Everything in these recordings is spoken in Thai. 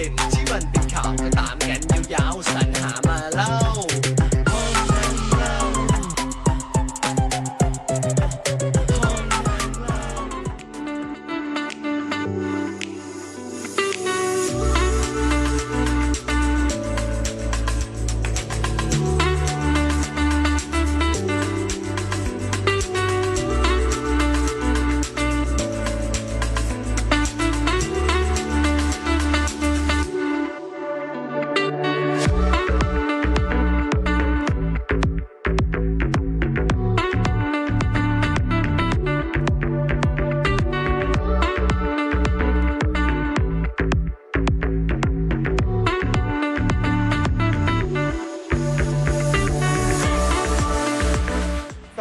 ด่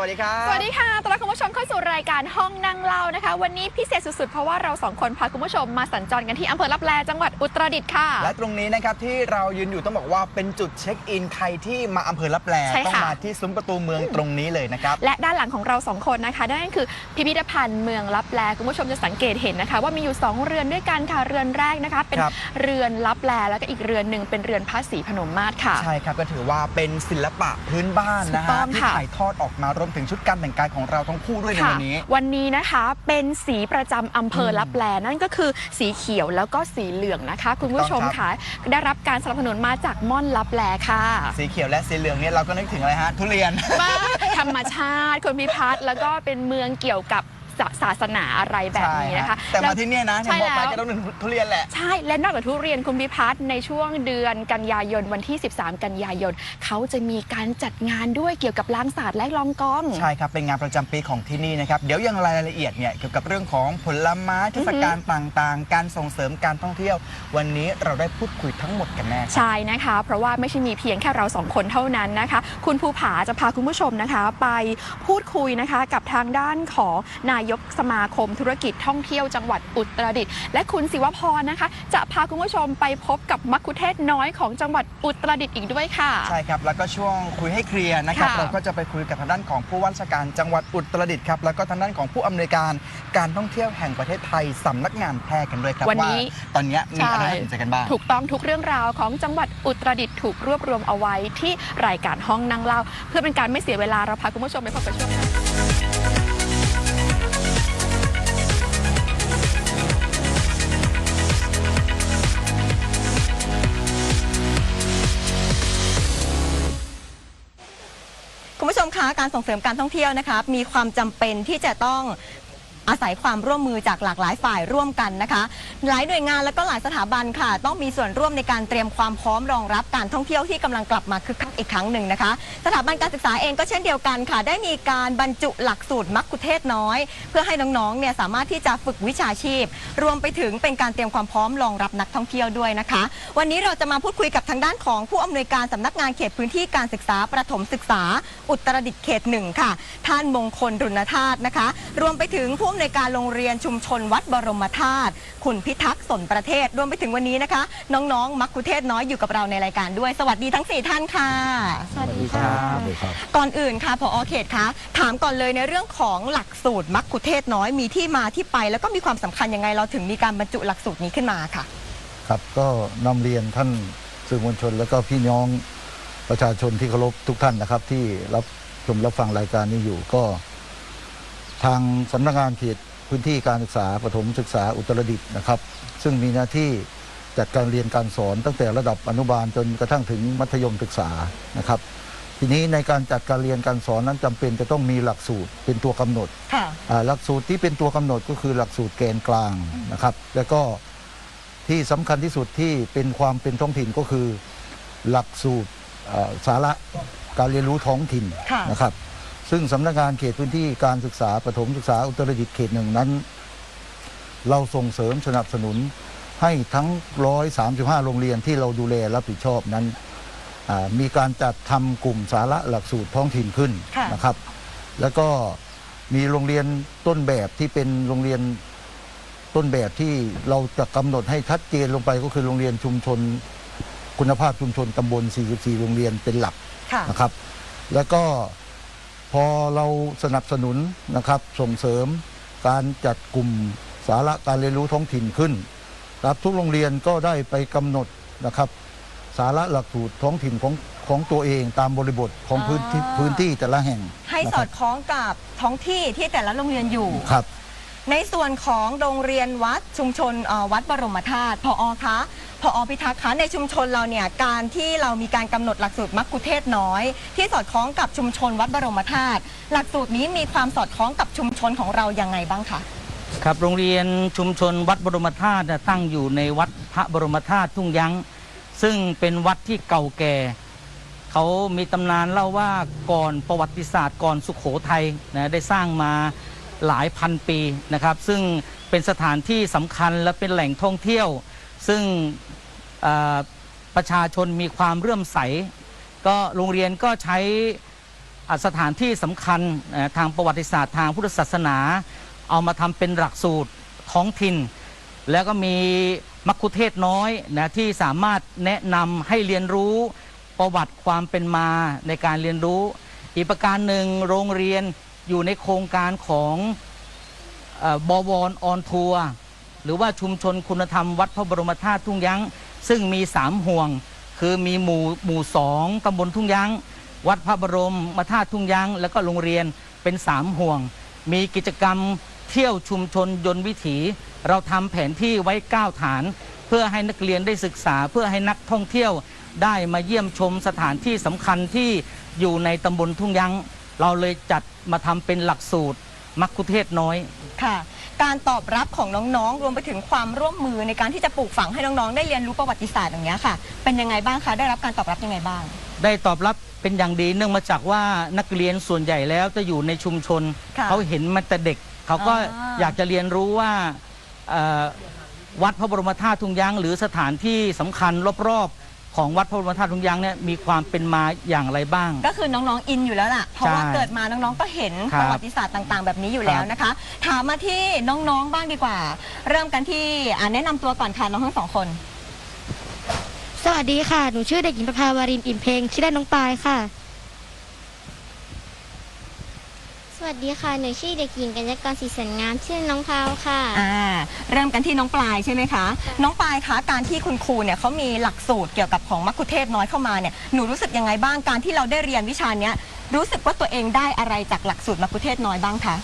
วัสดีครับ สวัสดีค่ะต้อนรับคุณผู้ชมเข้าสู่รายการห้องนั่งเล่านะคะ วันนี้พิเศษสุดๆ เพราะว่าเราสองคนพาคุณผู้ชมมาสัญจรกันที่อำเภอลับแลจังหวัดอุตรดิตถ์ค่ะ และตรงนี้นะครับที่เรายืนอยู่ต้องบอกว่าเป็นจุดเช็คอินใครที่มาอำเภอลับแลใช่ต้องค่ะ มาที่ซุ้มประตูเมืองตรงนี้เลยนะครับ และด้านหลังของเราสองคนนะคะนั่นคือพิพิธภัณฑ์เมืองลับแลคุณผู้ชมจะสังเกตเห็นนะคะ ว่ามีอยู่2เรือนด้วยกันค่ะเรือนแรกนะคะ เป็นครับ เรือนลับแลแล้วก็อีกเรือนหนึ่งเป็นเรือนพระศรีพนมมาศค่ะ ใช่ครับก็ถือว่าเป็นศิลปะพื้นบ้านนะถูกต้ฮะองที่ค่ะถ่ายทอดออกมารวมถึงชุดการแต่งกายของเราทั้งคู่ด้วยในค่ะวันนี้ วันนี้นะคะเป็นสีประจำอำเภอลับแลนั่นก็คือสีเขียวแล้วก็สีเหลืองนะคะ คุณผู้ชมถูกต้องครัค่ะบได้รับการสนับสนุนมาจากม่อนลับแลค่ะ สีเขียวและสีเหลืองเนี่ยเราก็นึกถึงอะไรฮะทุเรียนว่าธรรมชาติคนพิพัฒน์แล้วก็เป็นเมืองเกี่ยวกับ ศาศาสนาอะไรแบบนี้นะคะ ใช่ฮแต่มาที่เนี่ยนะใช่เห็นบอกไปแล้ว ก็ต้องนึกถึงทุเรียนแหละ ใช่ และนอกจากทุเรียนคุณพิพัฒน์ในช่วงเดือนกันยายนวันที่ 13 กันยายน เขาจะมีการจัดงานด้วยเกี่ยวกับล้างศาสตร์และลองกอง ใช่ครับ เป็นงานประจำปีของที่นี่นะครับ เดี๋ยวยังรายละเอียดเนี่ยเกี่ยวกับเรื่องของผลไม้เทศกาลต่างๆ การส่งเสริมการท่องเที่ยว วันนี้เราได้พูดคุยทั้งหมดกันแน่ครับ ใช่นะคะ เพราะว่าไม่ใช่มีเพียงแค่เราสองคนเท่านั้นนะคะ คุณภูผาจะพาคุณผู้ชมนะคะ ไปพูดคุยนะคะกับทางด้านของนายกสมาคมธุรกิจท่องเที่ยวจังหวัดอุตรดิตถ์และคุณศิวพรนะคะ จะพาคุณผู้ชมไปพบกับมัคคุเทศก์น้อยของจังหวัดอุตรดิตถ์อีกด้วยค่ะ ใช่ครับแล้วก็ช่วงคุยให้เคลียร์นะครับค่ะ เราก็จะไปคุยกับทางด้านของผู้ว่าราชการจังหวัดอุตรดิตถ์ครับแล้วก็ทางด้านของผู้อำนวยการการท่องเที่ยวแห่งประเทศไทยสำนักงานแพร่กันด้วยครับวันนี้ ตอนเนี้ยมีอะไรใช่ให้สนใจกันบ้าง ถูกต้องทุกเรื่องราวของจังหวัดอุตรดิตถ์ถูกรวบรวมเอาไว้ที่รายการห้องนั่งเล่า เพื่อเป็นการไม่เสียเวลาเราพาคุณผู้ชมไปพบกับช่วง คะการส่งเสริมการท่องเที่ยวนะคะมีความจำเป็นที่จะต้อง อาศัยความร่วมมือจากหลากหลายฝ่ายร่วมกันนะคะ หลายหน่วยงานและก็หลายสถาบันค่ะ ต้องมีส่วนร่วมในการเตรียมความพร้อมรองรับการท่องเที่ยวที่กำลังกลับมาคึกคักอีกครั้งหนึ่งนะคะ สถาบันการศึกษาเองก็เช่นเดียวกันค่ะ ได้มีการบรรจุหลักสูตรมักคุเทศน้อย เพื่อให้น้องๆเนี่ยสามารถที่จะฝึกวิชาชีพ รวมไปถึงเป็นการเตรียมความพร้อมรองรับนักท่องเที่ยวด้วยนะคะ วันนี้เราจะมาพูดคุยกับทางด้านของผู้อำนวยการสำนักงานเขตพื้นที่การศึกษาประถมศึกษา อุตรดิตถ์เขตหนึ่งค่ะ ท่านมงคลรุณธาตุนะคะ รวมไปถึงผู้ำนวยการโรงเรียนชุมชนวัดบรมธาตุคุณพิทักษ์สนประเทศรวมไปถึงวันนี้นะคะ น้องๆ มักคุเทศน้อยอยู่กับเราในรายการด้วย สวัสดีทั้ง 4 ท่านค่ะ สวัสดีค่ะ ก่อนอื่นค่ะพอเขตคะถามก่อนเลยในเรื่องของหลักสูตรมักคุเทศน้อยมีที่มาที่ไป แล้วก็มีความสำคัญยังไงเราถึงมีการบรรจุหลักสูตรนี้ขึ้นมาค่ะ ครับก็นำเรียนท่านสื่อมวลชน แล้วก็พี่น้องประชาชนที่เคารพทุกท่านนะครับ ที่รับชมรับฟังรายการนี้อยู่ก็ ทางสำนักงานเขตพื้นที่การศึกษาประถมศึกษาอุตรดิตถ์นะครับ ซึ่งมีหน้าที่จัดการเรียนการสอนตั้งแต่ระดับอนุบาลจนกระทั่งถึงมัธยมศึกษานะครับ ทีนี้ในการจัดการเรียนการสอนนั้นจำเป็นจะต้องมีหลักสูตรเป็นตัวกำหนดค่ะ อ่าหลักสูตรที่เป็นตัวกำหนดก็คือหลักสูตรแกนกลางนะครับ แล้วก็ที่สำคัญที่สุดที่เป็นความเป็นท้องถิ่นก็คือ หลักสูตรอ่าสาระการเรียนรู้ท้องถิ่นค่ะ นะครับ ซึ่งสำนักงานเขตพื้นที่การศึกษาประถมศึกษาอุตรดิตถ์เขตหนึ่งนั้น เราส่งเสริมสนับสนุนให้ทั้ง 135 โรงเรียนที่เราดูแลรับผิดชอบนั้นอ่ามีการจัดทำกลุ่มสาระหลักสูตรท้องถิ่นขึ้นค่ะนะครับ แล้วก็มีโรงเรียนต้นแบบที่เป็นโรงเรียนต้นแบบที่เราจะกำหนดให้ชัดเจนลงไปก็คือโรงเรียนชุมชน คุณภาพชุมชนตำบล 44 โรงเรียนเป็นหลักค่ะนะครับ แล้วก็ พอเราสนับสนุนนะครับส่งเสริมการจัดกลุ่มสาระการเรียนรู้ท้องถิ่นขึ้นครับทุกโรงเรียนก็ได้ไปกำหนดนะครับสาระหลักสูตรท้องถิ่นของของตัวเองตามบริบทของพื้นที่อ่าพื้นที่แต่ละแห่ง ให้นะสคอรัดคล้องกับท้องที่ที่แต่ละโรงเรียนอยู่ครับ ในส่วนของโรงเรียนวัดชุมชนเอ่อวัดบรมธาตุพอคะ พออพิทักษ์คะในชุมชนเราเนี่ยการที่เรามีการกำหนดหลักสูตรมักคุเทศน้อย ที่สอดคล้องกับชุมชนวัดบรมธาตุหลักสูตรนี้มีความสอดคล้องกับชุมชนของเราอยังไงบ้างคะครับโรงเรียนชุมชนวัดบรมธาตุตั้งอยู่ในวัดพระบรมธาตุทุ่งยั้งซึ่งเป็นวัดที่เก่าแก่ เขามีตำนานเล่าว่าก่อนประวัติศาสตร์ก่อนสุขโขทัยนะได้สร้างมาหลายพันปีนะครับ ซึ่งเป็นสถานที่สำคัญและเป็นแหล่งท่องเที่ยว ซึ่งประชาชนมีความเรื่อมใส ก็โรงเรียนก็ใช้สถานที่สำคัญทางประวัติศาสตร์ทางพุทธศาสนา เอามาทำเป็นหลักสูตรท้องถิ่น แล้วก็มีมักคุเทศน้อยนะที่สามารถแนะนำให้เรียนรู้ประวัติความเป็นมาในการเรียนรู้ อีกประการหนึ่งโรงเรียนอยู่ในโครงการของอ่อบวรออนทัวร์ หรือว่าชุมชนคุณธรรมวัดพระบรมธาตุทุ่งยั้ง ซึ่งมีสามห่วง คือมีหมู่หมู่สองตำบลทุ่งยั้ง วัดพระบรมมาธาตุทุ่งยั้ง แล้วก็โรงเรียนเป็นสามห่วง มีกิจกรรมเที่ยวชุมชนยนต์วิถี เราทำแผนที่ไว้ 9 ฐาน เพื่อให้นักเรียนได้ศึกษา เพื่อให้นักท่องเที่ยวได้มาเยี่ยมชมสถานที่สำคัญที่อยู่ในตำบลทุ่งยั้ง เราเลยจัดมาทำเป็นหลักสูตร มักคุเทศก์น้อย ค่ะ การตอบรับของน้องๆ รวมไปถึงความร่วมมือในการที่จะปลูกฝังให้น้องๆ ได้เรียนรู้ประวัติศาสตร์อย่างนี้ยค่ะ เป็นยังไงบ้างคะ ได้รับการตอบรับยังไงบ้าง ได้ตอบรับเป็นอย่างดีเนื่องมาจากว่านักเรียนส่วนใหญ่แล้วจะอยู่ในชุมชน ค่ะเขาเห็นมาแต่เด็ก เขาก็อ่า อยากจะเรียนรู้ว่าเอ่อวัดพระบรมธาตุทุ่งยั้งหรือสถานที่สำคัญรอบๆ ของวัดพระบรมธาตุทุ่งยั้งเนี่ยมีความเป็นมาอย่างไรบ้าง ก็คือน้องๆอินอยู่แล้วล่ะ เพราะว่าใช่เกิดมาน้องๆก็เห็นครับประวัติศาสตร์ต่าง ๆ แบบนี้อยู่แล้วนะคะ ถามมาที่น้องๆบ้างดีกว่า เริ่มกันที่อ่าแนะนำตัวก่อนค่ะน้องทั้งสองคน สวัสดีค่ะ หนูชื่อเด็กหญิงประภาวารินอิ่มเพลงชื่อเล่นน้องปายค่ะ สวัสดีค่ะ หนูชื่อเด็กหญิงกัญญากรศรีสันงาม ชื่อน้องพาวค่ะ อ่าเริ่มกันที่น้องปลายใช่ไหมคะ น้องปลายคะการที่คุณครูเนี่ยเขามีหลักสูตรเกี่ยวกับของมัคคุเทศก์น้อยเข้ามาเนี่ยหนูรู้สึกยังไงบ้างการที่เราได้เรียนวิชาเนี้ยรู้สึกว่าตัวเองได้อะไรจากหลักสูตรมัคคุเทศก์น้อยบ้างคะ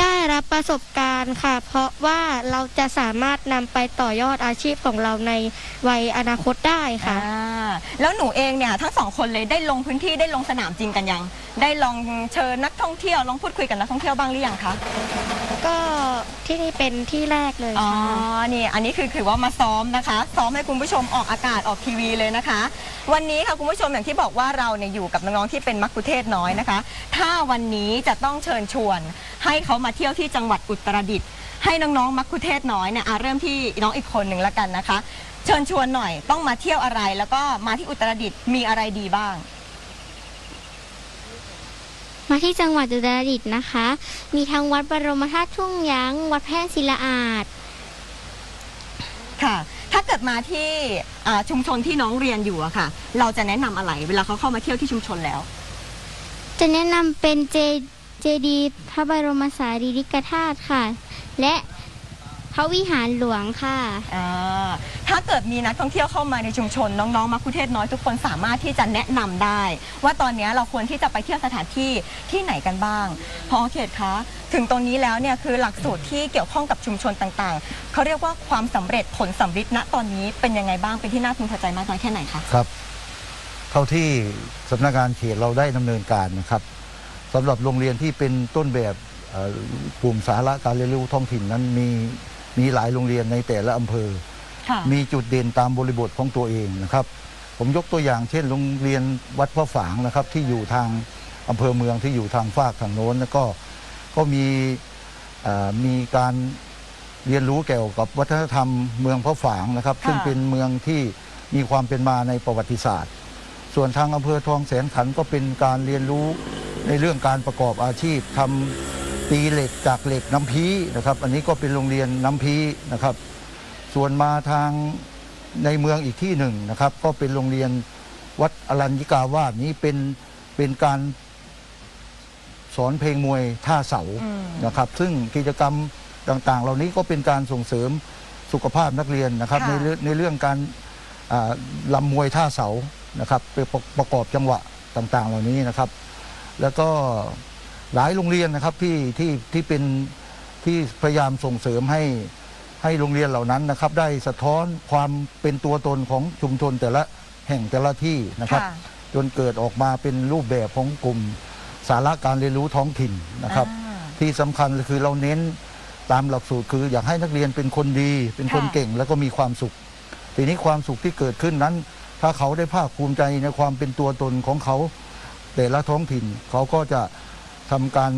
ได้รับประสบการณ์ค่ะ เพราะว่าเราจะสามารถนำไปต่อยอดอาชีพของเราในวัยอนาคตได้ค่ะ อ่าแล้วหนูเองเนี่ยทั้งสองคนเลยได้ลงพื้นที่ได้ลงสนามจริงกันยัง ได้ลองเชิญนักท่องเที่ยวลองพูดคุยกับนักท่องเที่ยวบ้างหรือยังคะ ก็ที่นี่เป็นที่แรกเลยอ๋อ ค่ะ นี่ อันนี้คือคือว่ามาซ้อมนะคะ ซ้อมให้คุณผู้ชมออกอากาศออกทีวีเลยนะคะ วันนี้ค่ะคุณผู้ชมอย่างที่บอกว่าเราเนี่ยอยู่กับน้องๆที่เป็นมักคุเทศก์น้อยนะคะ ถ้าวันนี้จะต้องเชิญชวน ให้เขามาเที่ยวที่จังหวัดอุตรดิตถ์ให้น้องๆมักคุเทศก์น้อยเนี่ยอะเริ่มที่น้องอีกคนหนึ่งละกันนะคะ เชิญชวนหน่อยต้องมาเที่ยวอะไร แล้วก็มาที่อุตรดิตถ์มีอะไรดีบ้าง มาที่จังหวัดอุตรดิตถ์นะคะ มีทั้งวัดบรมธาตุทุ่งยั้งวัดแพร่ศิลาอาดค่ะ ถ้าเกิดมาที่อ่าชุมชนที่น้องเรียนอยู่อะค่ะ เราจะแนะนำอะไร เวลาเขาเข้ามาเที่ยวที่ชุมชนแล้ว จะแนะนำเป็นเจเจดีย์พระบรมสารีริกธาตุค่ะ และ พระวิหารหลวงค่ะ อ่าถ้าเกิดมีนักท่องเที่ยวเข้ามาในชุมชน น้องๆมักคุเทศน้อยทุกคนสามารถที่จะแนะนำได้ ว่าตอนนี้เราควรที่จะไปเที่ยวสถานที่ที่ไหนกันบ้างพอเขตคะถึงตรงนี้แล้วเนี่ยคือหลักสูตรที่เกี่ยวข้องกับชุมชนต่างๆเขาเรียกว่าความสำเร็จผลสำฤทธิ์ณตอนนี้เป็นยังไงบ้างเป็นที่น่าพึงพอใจมากน้อยแค่ไหนคะครับ เท่าที่สำนักงานเขตเราได้ดำเนินการนะครับสำหรับโรงเรียนที่เป็นต้นแบบเอ่อกลุ่มสาระการเรียนรู้ท้องถิ่นนั้นมี มีหลายโรงเรียนในแต่ละอำเภอค่ะมีจุดเด่นตามบริบทของตัวเองนะครับ ผมยกตัวอย่างเช่น โรงเรียนวัดพระฝางนะครับ ที่อยู่ทางอำเภอเมืองที่อยู่ทางฝากทางโน้นแล้วก็ก็มีเอ่อมีการเรียนรู้เกี่ยวกับวัฒนธรรมเมืองพระฝางนะครับค่ะซึ่งเป็นเมืองที่มีความเป็นมาในประวัติศาสตร์ ส่วนทางอำเภอทองแสนขันธ์ก็เป็นการเรียนรู้ในเรื่องการประกอบอาชีพทำ ตีเหล็กจากเหล็กน้ำพีนะครับ อันนี้ก็เป็นโรงเรียนน้ำพีนะครับ ส่วนมาทางในเมืองอีกที่หนึ่งนะครับ ก็เป็นโรงเรียนวัดอรัญญิกาวาสนี้เป็นเป็นการสอนเพลงมวยท่าเสาอืมนะครับ ซึ่งกิจกรรมต่าง ๆ เหล่านี้ก็เป็นการส่งเสริมสุขภาพนักเรียนนะครับค่ะในเรื่องในเรื่องการอ่าลำมวยท่าเสานะครับไปประประกอบจังหวะต่าง ๆ เหล่านี้นะครับ แล้วก็ หลายโรงเรียนนะครับที่ที่ที่เป็นที่พยายามส่งเสริมให้ให้โรงเรียนเหล่านั้นนะครับ ได้สะท้อนความเป็นตัวตนของชุมชนแต่ละแห่งแต่ละที่นะครับ ค่ะ จนเกิดออกมาเป็นรูปแบบของกลุ่มสาระการเรียนรู้ท้องถิ่นนะครับ อ่า ที่สำคัญคือเราเน้นตามหลักสูตรคืออยากให้นักเรียนเป็นคนดี เป็นคนค่ะ เก่งแล้วก็มีความสุข ทีนี้ความสุขที่เกิดขึ้นนั้น ถ้าเขาได้ภาคภูมิใจในความเป็นตัวตนของเขา แต่ละท้องถิ่นเขาก็จะ ทำการ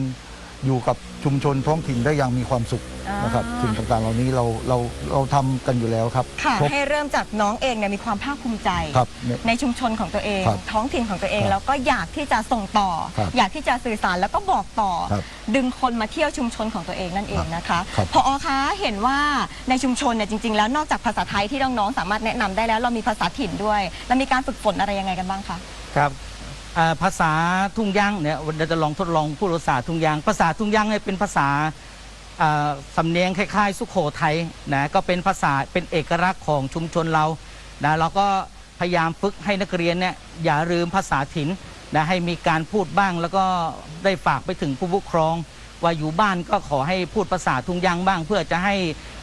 อยู่กับชุมชนท้องถิ่นได้อย่างมีความสุขนะครับอ่าสิ่งต่างๆ เหล่านี้เราเราเราทำกันอยู่แล้วครับค่ะครบให้เริ่มจากน้องเองเนี่ยมีความภาคภูมิใจครับเนี่ยในชุมชนของตัวเองครับท้องถิ่นของตัวเองครับแล้วก็อยากที่จะส่งต่อครับอยากที่จะสื่อสารแล้วก็บอกต่อครับดึงคนมาเที่ยวชุมชนของตัวเองนั่นเองนะคะครับพอคะเห็นว่าในชุมชนเนี่ยจริง ๆ แล้วนอกจากภาษาไทยที่น้องๆสามารถแนะนำได้แล้วเรามีภาษาถิ่นด้วย แล้วมีการฝึกฝนอะไรยังไงกันบ้างคะครับ อ่าภาษาทุ่งยางเนี่ยเดี๋ยวจะลองทดลองพูดภาษาทุ่งยาง ภาษาทุ่งยางเนี่ยเป็นภาษาอ่าสำเนียงคล้ายๆ สุโขทัยนะก็เป็นภาษาเป็นเอกลักษณ์ของชุมชนเรานะเราก็พยายามฝึกให้นักเรียนเนี่ยอย่าลืมภาษาถิ่นนะให้มีการพูดบ้างแล้วก็ได้ฝากไปถึงผู้ปกครอง ว่าอยู่บ้านก็ขอให้พูดภาษาทุ่งยางบ้าง เพื่อจะให้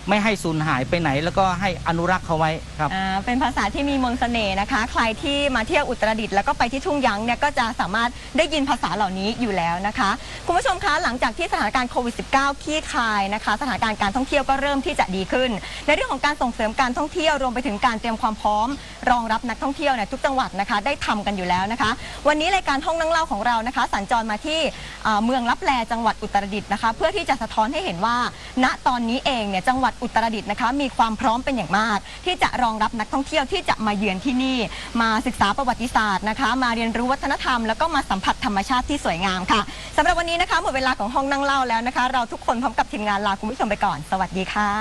ไม่ให้สูญหายไปไหน แล้วก็ให้อนุรักษ์เขาไว้ครับ อ่าเป็นภาษาที่มีมนต์เสน่ห์นะคะ ใครที่มาเที่ยวอุตรดิตถ์แล้วก็ไปที่ทุ่งยั้งเนี่ยก็จะสามารถได้ยินภาษาเหล่านี้อยู่แล้วนะคะ คุณผู้ชมคะหลังจากที่สถานการณ์โควิด -19 คลี่คลายนะคะ สถานการณ์การท่องเที่ยวก็เริ่มที่จะดีขึ้น ในเรื่องของการส่งเสริมการท่องเที่ยวรวมไปถึงการเตรียมความพร้อม รองรับนักท่องเที่ยวเนี่ยทุกจังหวัดนะคะได้ทำกันอยู่แล้วนะคะ วันนี้รายการห้องนั่งเล่าของเรานะคะ สัญจรมาที่อ่าเมืองลับแลจังหวัดอุตรดิตถ์นะคะ เพื่อที่จะสะท้อนให้เห็นว่า ณตอนนี้เองเนี่ยจังหวัดอุตรดิตถ์นะคะ มีความพร้อมเป็นอย่างมาก ที่จะรองรับนักท่องเที่ยวที่จะมาเยือนที่นี่ มาศึกษาประวัติศาสตร์นะคะ มาเรียนรู้วัฒนธรรมแล้วก็มาสัมผัสธรรมชาติที่สวยงามค่ะสำหรับวันนี้นะคะหมดเวลาของห้องนั่งเล่าแล้วนะคะ เราทุกคนพร้อมกับทีมงานลาคุณผู้ชมไปก่อน สวัสดีค่ะ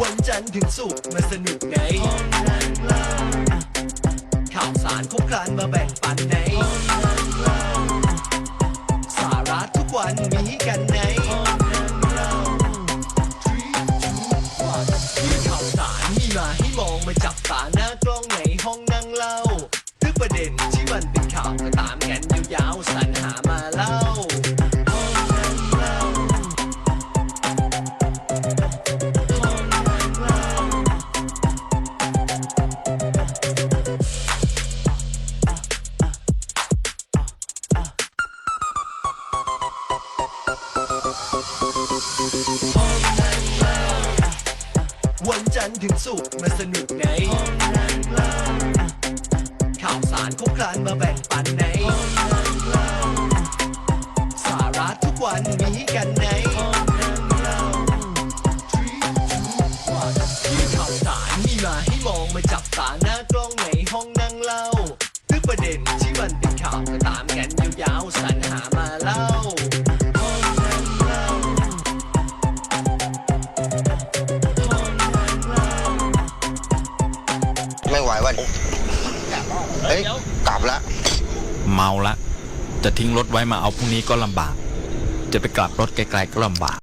วันจันทร์ถึงศุกร์มาสนุกในห้องนั่งเล่า สารครบครันมาแบ่งปันในสาระทุกวันมีกันใน นจันทร์ถึงศุกร์มาสนุกในห้องนั่งเล่าข่าวสารครบครันมาแบ่งปันในห้องนั่งเล่าสาระทุกวันมีกันในห้องนั่งเล่ามีข่าวสารมีมาให้มองมาจับตาหน้ากล้องในห้องนั่งเล่าทุกประเด็น เมาละจะทิ้งรถไว้มาเอาพรุ่งนี้ก็ลำบาก จะไปกลับรถไกลๆก็ลำบาก